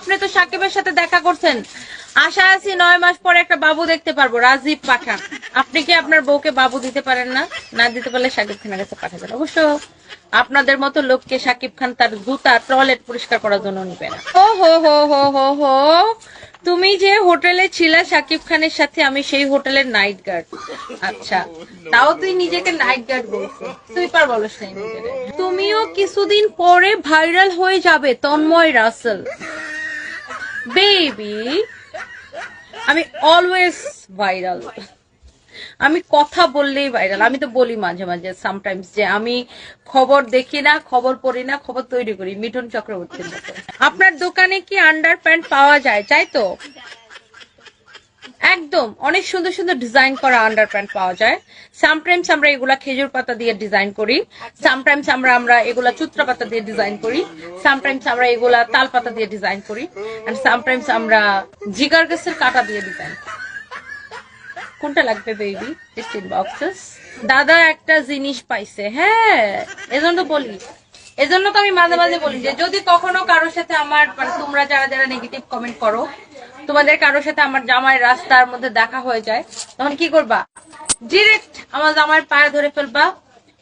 আপনি তো সাকিবের সাথে দেখা করছেন। আশা আছি নয় মাস পরে একটা বাবু দেখতে পারব, রাজীব পাঠান আপনি কি আপনার বউকে বাবু দিতে পারেন না? না দিতে পারলে সাকিব খানের কাছে পাঠাবেন অবশ্য আপনাদের মতো লোককে সাকিব খান তার জুতা, টয়লেট পরিষ্কার করার জন্য নিবে না। ও হো হো হো হো হো। তুমি যে হোটেলে ছিলে সাকিব খানের সাথে, আমি সেই হোটেলের নাইট গার্ড। আচ্ছা তাও তুই নিজেকে নাইট গার্ড বলছিস। সুইপার বলস নাই তুমিও কিছুদিন পরে ভাইরাল হয়ে যাবে তন্ময় রাসেল। বেবি আমি অলওয়েজ ভাইরাল আমি কথা বললেই ভাইরাল আমি তো বলি মাঝে মাঝে সামটাইমস যে আমি খবর দেখি না, খবর পড়ি না, খবর তৈরি করি, মিঠুন চক্রবর্তীর মতো। আপনার দোকানে কি আন্ডার প্যান্ট পাওয়া যায়, তাই তো? একদম। অনেক সুন্দর সুন্দর ডিজাইন করা আন্ডার প্যান্ট পাওয়া যায়। সামটাইমস আমরা এগুলা খেজুর পাতা দিয়ে ডিজাইন করি। সামটাইমস আমরা আমরা এগুলা চুত্রা পাতা দিয়ে ডিজাইন করি। সামটাইমস আমরা এগুলা তাল পাতা দিয়ে ডিজাইন করি। এন্ড সামটাইমস আমরা জিগার গাছের কাটা দিয়ে ডিজাইন কোনটা লাগবে বেবি ফিফটিন বক্সেস দাদা একটা জিনিস পাইছে হ্যাঁ। এজন্য তো বলি। এজন্য তো আমি মাঝে মাঝে বলি যে, যদি কখনো কারোর সাথে আমার মানে তোমরা যারা যারা নেগেটিভ কমেন্ট করো তোমাদের কারোর সাথে আমার জামাই রাস্তার মধ্যে দেখা হয়ে যায়, তখন কি করবা? ডিরেক্ট আমার জামাইয়ের পায়ে ধরে ফেলবা,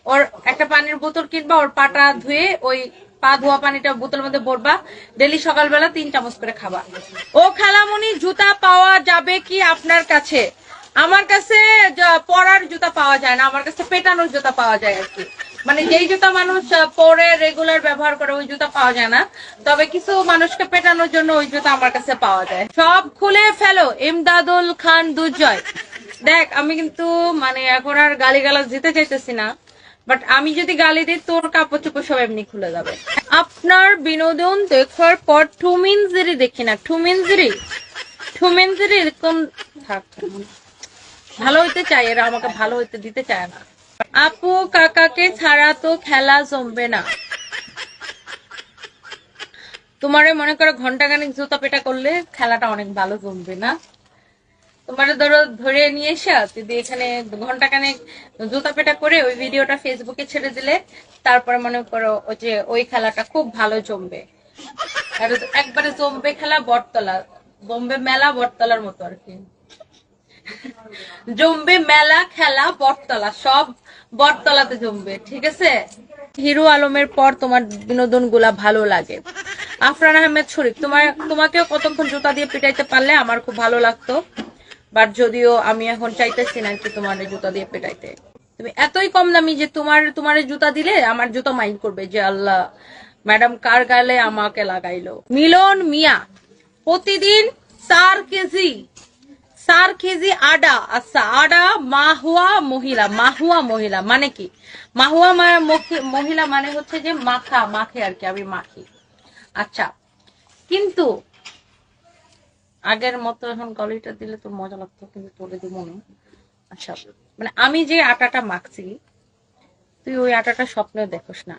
ওর একটা পানির বোতল কিনবা, ওর পাটা ধুয়ে ওই পা ধোয়া পানিটা বোতল মধ্যে ভরবা ডেলি সকালবেলা তিন চামচ করে খাবা। ও খালামুনি, জুতা পাওয়া যাবে কি আপনার কাছে? আমার কাছে পরার জুতা পাওয়া যায় না, আমার কাছে পেটানোর জুতা পাওয়া যায় আর কি। মানে যেই জুতা মানুষ পরে রেগুলার ব্যবহার করে ওই জুতা পাওয়া যায় না। তবে কিছু মানুষকে পেটানোর জন্য ওই জুতা আমার কাছে পাওয়া যায়। সব খুলে ফেলো, ইমদাদুল খান দুর্জয় দেখ, আমি কিন্তু মানে এখন আর গালি গালাজ দিতে চাইতেছি না। বাট আমি যদি গালি দিই, তোর কাপড় চোপড় সব এমনি খুলে যাবে। আপনার বিনোদন দেখার পর টুমিনজিরি দেখি না। টুমিনজিরি টুমিনজিরি কোন থাক। ভালো হইতে চাই এরা আমাকে ভালো হইতে দিতে চায় না। আপু, কাকাকে ছাড়া তো খেলা জমবে না। তোমারে মনে করো ঘণ্টা ঘন্টাখানেক জুতা পেটা করলে খেলাটা অনেক ভালো জমবে না? তোমার ধরো, ধরে নিয়ে এসে, যদি এখানে ঘণ্টা ঘন্টাখানেক জুতা পেটা করে ওই ভিডিওটা ফেসবুকে ছেড়ে দিলে, তারপরে মনে করো ওই যে ওই খেলাটা খুব ভালো জমবে। আর একবারে জমবে খেলা বটতলা, জমবে মেলা বটতলার মতো আর কি। জমবে মেলা, খেলা, বটতলা, সব বটতলাতে জমবে, ঠিক আছে? হিরো আলমের পর তোমার বিনোদনগুলা ভালো লাগে। আফরান আহমেদ শরীফ, তোমার, তোমাকেও কতক্ষণ জুতা দিয়ে পিটাইতে পারলে আমার খুব ভালো লাগতো, বাট যদিও আমি এখন চাইতেছি না কি তোমার জুতা দিয়ে পেটাইতে। তুমি এতই কম দামি যে তোমার তোমার জুতা দিলে আমার জুতা মাইন্ড করবে যে আল্লাহ, ম্যাডাম কার গালে আমাকে লাগাইলো? মিলন মিয়া, প্রতিদিন চার কেজি চার কেজি আডা আচ্ছা আডা মাহুয়া মহিলা মাহুয়া মহিলা মানে কি? মাহুয়া মহিলা মানে হচ্ছে যে মাখা, মাখে আর কি, আমি মাখি। আচ্ছা কিন্তু আগের মতো এখন গলিটা দিলে তো মজা লাগতো, কিন্তু তোরে দিব না। আচ্ছা মানে আমি যে আটাটা মাখছি, তুই ওই আটাটা স্বপ্নে দেখোস না।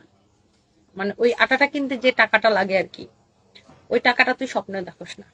মানে ওই আটাটা কিনতে যে টাকাটা লাগে আর কি, ওই টাকাটা তুই স্বপ্নে দেখোস না।